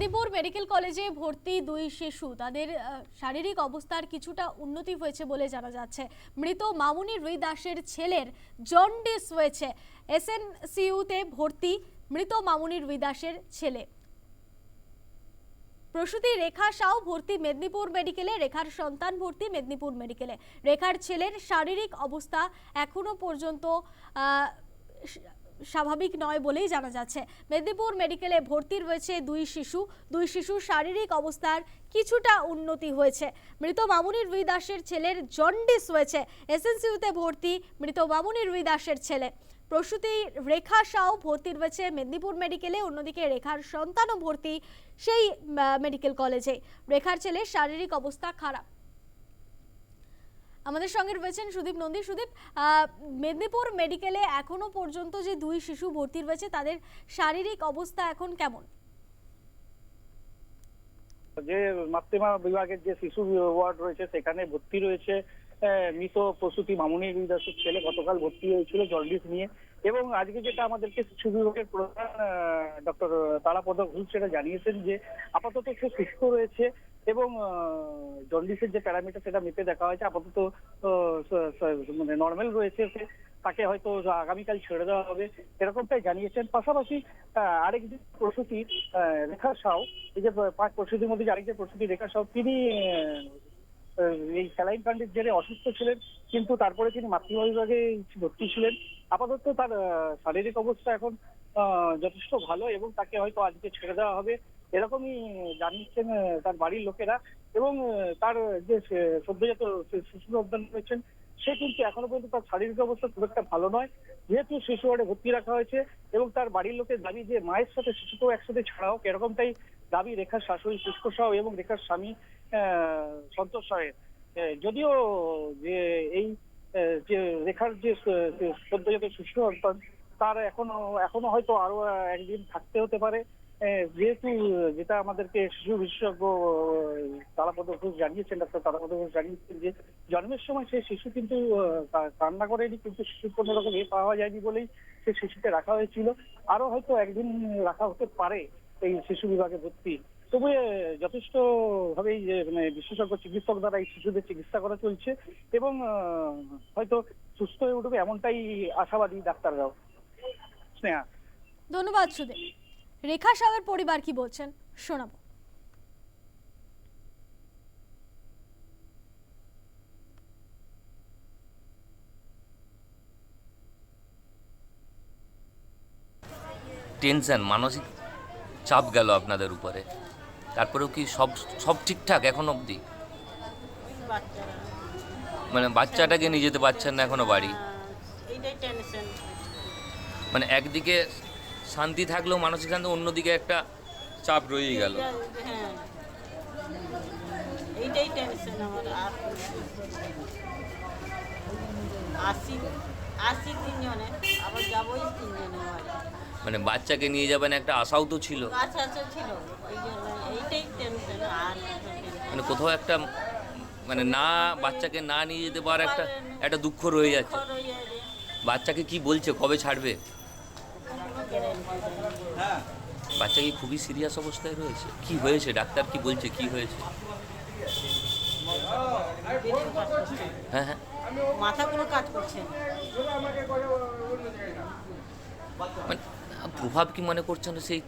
Medinipur medical কলেজে ভর্তি দুই শিশু। তাদের শারীরিক অবস্থার কিছুটা উন্নতি হয়েছে বলে জানা যাচ্ছে। মৃত মামুনি রুই দাসের ছেলের জন্ডিস হয়েছে। এস এন এসএনসিইউতে ভর্তি মৃত মামুনি রুই দাসের ছেলে। প্রসূতি রেখা সাউ ভর্তি মেদিনীপুর মেডিকেলে, রেখার সন্তান ভর্তি মেদিনীপুর মেডিকেলে। রেখার ছেলের শারীরিক অবস্থা এখনও পর্যন্ত স্বাভাবিক নয় বলেই জানা যাচ্ছে। মেদিনীপুর মেডিকেলে ভর্তি রয়েছে দুই শিশু। দুই শিশুর শারীরিক অবস্থার কিছুটা উন্নতি হয়েছে। মৃত মামুনি রুই দাসের ছেলের জন্ডিস হয়েছে। এসএনসিউতে ভর্তি মৃত মামুনি রুই দাসের ছেলে। প্রসূতি রেখা সাউ ভর্তি রয়েছে মেদিনীপুর মেডিকেলে, অন্যদিকে রেখার সন্তানও ভর্তি সেই মেডিকেল কলেজে। রেখার ছেলের শারীরিক অবস্থা খারাপ। আমাদের সঙ্গে রয়েছেন সুদীপ নন্দী। সুদীপ মেদিনীপুর মেডিকেলে এখনও পর্যন্ত যে দুই শিশু ভর্তি রয়েছে, তাদের শারীরিক অবস্থা এখন কেমন? যে মাতৃমা বিভাগের যে শিশু ওয়ার্ড রয়েছে, সেখানে ভর্তি রয়েছে মৃত প্রসূতি মামুনি দাসের ছেলে গতকাল ভর্তি হয়েছিল জন্ডিস নিয়ে। এবং আজকে যেটা আমাদেরকে শিশু বিভাগের প্রধান ডক্টর তারাপদ ঘোষ সেটা জানিয়েছেন যে আপাতত সে সুস্থ রয়েছে এবং জন্ডিসের যে প্যারামিটার সেটা মেপে দেখা হয়েছে। আপাতত মানে নর্মাল রয়েছে তাকে হয়তো আগামীকাল ছেড়ে দেওয়া হবে। এরকমটাই জানিয়েছেন। পাশাপাশি আহ, আরেকজন প্রসূতি রেখা সাউ এই যে পাঁচ প্রসূতির মধ্যে যে আরেকজন প্রসূতি রেখা সাউ তিনি এই স্যালাইন কাণ্ডের জেরে অসুস্থ ছিলেন কিন্তু তারপরে তিনি মাতৃমা বিভাগে ভর্তি ছিলেন। আপাতত তার শারীরিক অবস্থা এখন যথেষ্ট ভালো এবং তাকে হয়তো আজকে ছেড়ে দেওয়া হবে। এরকমই জানিয়েছেন তার বাড়ির লোকেরা এবং তার যে সদ্যজাত শিশু অবদান রয়েছেন, সে কিন্তু এখনও পর্যন্ত তার শারীরিক অবস্থা খুব একটা ভালো নয়। যেহেতু শিশু ওয়ার্ডে ভর্তি রাখা হয়েছে এবং তার বাড়ির লোকের দাবি যে, মায়ের সাথে শিশুকেও একসাথে ছাড়া হোক, এরকমটাই দাবি রেখার শাশুড়ি পুষ্প সাহ এবং রেখার স্বামী সন্তোষ সাহের। যদিও যে, এই যে, রেখার যে সদ্যজাত শিশু সন্তান তার এখনও এখনও হয়তো আরও একদিন থাকতে হতে পারে। যেহেতু যেটা আমাদেরকে শিশু বিশেষজ্ঞ তারাপদ ঘোষ জানিয়েছেন, ডাক্তার তারাপদ ঘোষ জানিয়েছেন যে, জন্মের সময় সেই শিশু কিন্তু কান্না করেনি, কিন্তু শিশুর কোনো রকম এ পাওয়া যায়নি বলেই সেই শিশুকে রাখা হয়েছিল। আরও হয়তো একদিন রাখা হতে পারে এই শিশু বিভাগে ভর্তি। তবে যথেষ্ট ভাবেই মানে বিশেষজ্ঞ চিকিৎসক দ্বারা এই শিশুদের চিকিৎসা করা চলছে এবং হয়তো সুস্থ হয়ে উঠবে এমনটাই আশাবাদী ডাক্তাররাও। স্নেহা। ধন্যবাদ সুদীপ। রেখা সাহের পরিবার কি বলছেন? শোনাবো। টেনশন মানসিক চাপ গেল আপনাদের উপরে। তারপরেও কি সব সব ঠিকঠাক এখন অবধি? মানে বাচ্চাটাকে নিয়ে যেতে পারছেন না এখনও বাড়ি? এইটাই টেনশন মানে একদিকে শান্তি থাকলেও মানসিক শান্তি অন্যদিকে একটা চাপ রয়েই গেল। হ্যাঁ এইটাই টেনশন আমার। আর আসি আসি তিনজনে আবার যাবোই তিনজনে মানে বাচ্চাকে নিয়ে যাবেন একটা আশাও তো ছিল। আচ্ছা আচ্ছা ছিল। এইটাই টেনশন আর মানে কোথাও একটা মানে না বাচ্চাকে না নিয়ে যেতে পারার একটা একটা দুঃখ রয়ে যাচ্ছে। বাচ্চাকে কি বলছে? কবে ছাড়বে। বাচ্চা কি খুবই সিরিয়াস অবস্থায় রয়েছে? কি হয়েছে? ডাক্তার কি বলছে? কি হয়েছে। হ্যাঁ হ্যাঁ। মাথা কোনো কাজ করছে মানে প্রভাব কি মনে করছেন? সেই